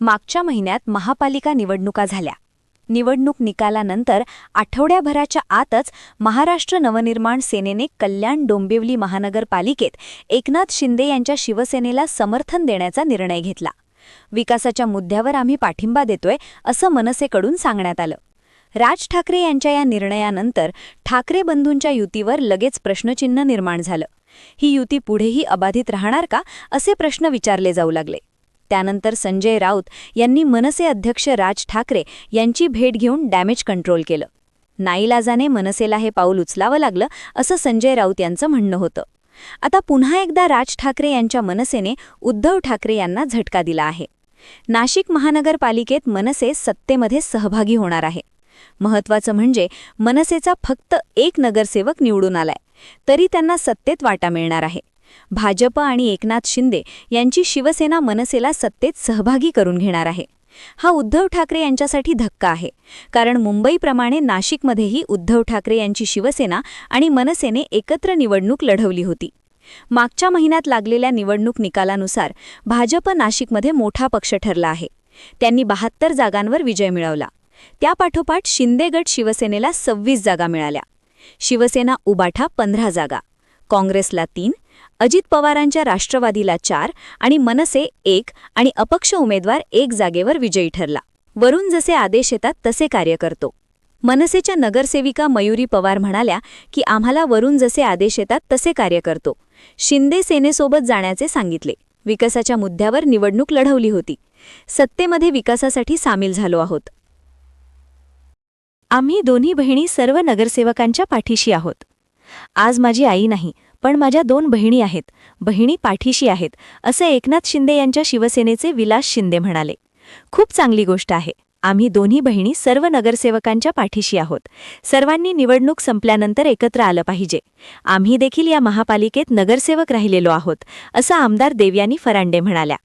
मागच्या महिन्यात महापालिका निवडणुका झाल्या. निवडणूक निकालानंतर आठवड्याभराच्या आतच महाराष्ट्र नवनिर्माण सेनेने कल्याण डोंबिवली महानगरपालिकेत एकनाथ शिंदे यांच्या शिवसेनेला समर्थन देण्याचा निर्णय घेतला. विकासाच्या मुद्द्यावर आम्ही पाठिंबा देतोय असं मनसेकडून सांगण्यात आलं. राज ठाकरे यांच्या या निर्णयानंतर ठाकरे बंधूंच्या युतीवर लगेच प्रश्नचिन्ह निर्माण झालं. ही युती पुढेही अबाधित राहणार का असे प्रश्न विचारले जाऊ लागले. त्यानंतर संजय राऊत यांनी मनसे अध्यक्ष राज ठाकरे यांची भेट घेऊन डॅमेज कंट्रोल केलं. नाईलाजाने मनसेला हे पाऊल उचलावं लागलं असं संजय राऊत यांचं म्हणणं होतं. आता पुन्हा एकदा राज ठाकरे यांच्या मनसेने उद्धव ठाकरे यांना झटका दिला आहे. नाशिक महानगरपालिकेत मनसे सत्तेमध्ये सहभागी होणार आहे. महत्वाचं म्हणजे मनसेचा फक्त एक नगरसेवक निवडून आलाय तरी त्यांना सत्तेत वाटा मिळणार आहे. भाजप आणि एकनाथ शिंदे यांची शिवसेना मनसेला सत्तेत सहभागी करून घेणार आहे. हा उद्धव ठाकरे यांच्यासाठी धक्का आहे. कारण मुंबईप्रमाणे नाशिकमध्येही उद्धव ठाकरे यांची शिवसेना आणि मनसेने एकत्र निवडणूक लढवली होती. मागच्या महिन्यात लागलेल्या निवडणूक निकालानुसार भाजप नाशिकमध्ये मोठा पक्ष ठरला आहे. त्यांनी बहात्तर जागांवर विजय मिळवला. त्यापाठोपाठ शिंदे गट शिवसेनेला सव्वीस जागा मिळाल्या. शिवसेना उबाठा पंधरा जागा. काँग्रेसला तीन अजित पवारांच्या राष्ट्रवादीला चार आणि मनसे एक आणि अपक्ष उमेदवार एक जागेवर विजयी ठरला. वरून जसे आदेश येतात तसे कार्य करतो. मनसेच्या नगरसेविका मयुरी पवार म्हणाल्या की आम्हाला वरून जसे आदेश येतात तसे कार्य करतो. शिंदे सेनेसोबत जाण्याचे सांगितले. विकासाच्या मुद्द्यावर निवडणूक लढवली होती. सत्तेमध्ये विकासासाठी सामील झालो आहोत. आम्ही दोन्ही बहिणी सर्व नगरसेवकांच्या पाठीशी आहोत. आज माझी आई नाही पण माझ्या दोन बहिणी आहेत. बहिणी पाठीशी आहेत असे एकनाथ शिंदे यांच्या शिवसेनेचे विलास शिंदे म्हणाले. खूप चांगली गोष्ट आहे. आम्ही दोन्ही बहिणी सर्व नगरसेवकांच्या पाठीशी आहोत. सर्वांनी निवडणूक संपल्यानंतर एकत्र आलं पाहिजे. आम्ही देखील या महापालिकेत नगरसेवक राहिलेलो आहोत असं आमदार देवयानी फरांडे म्हणाल्या.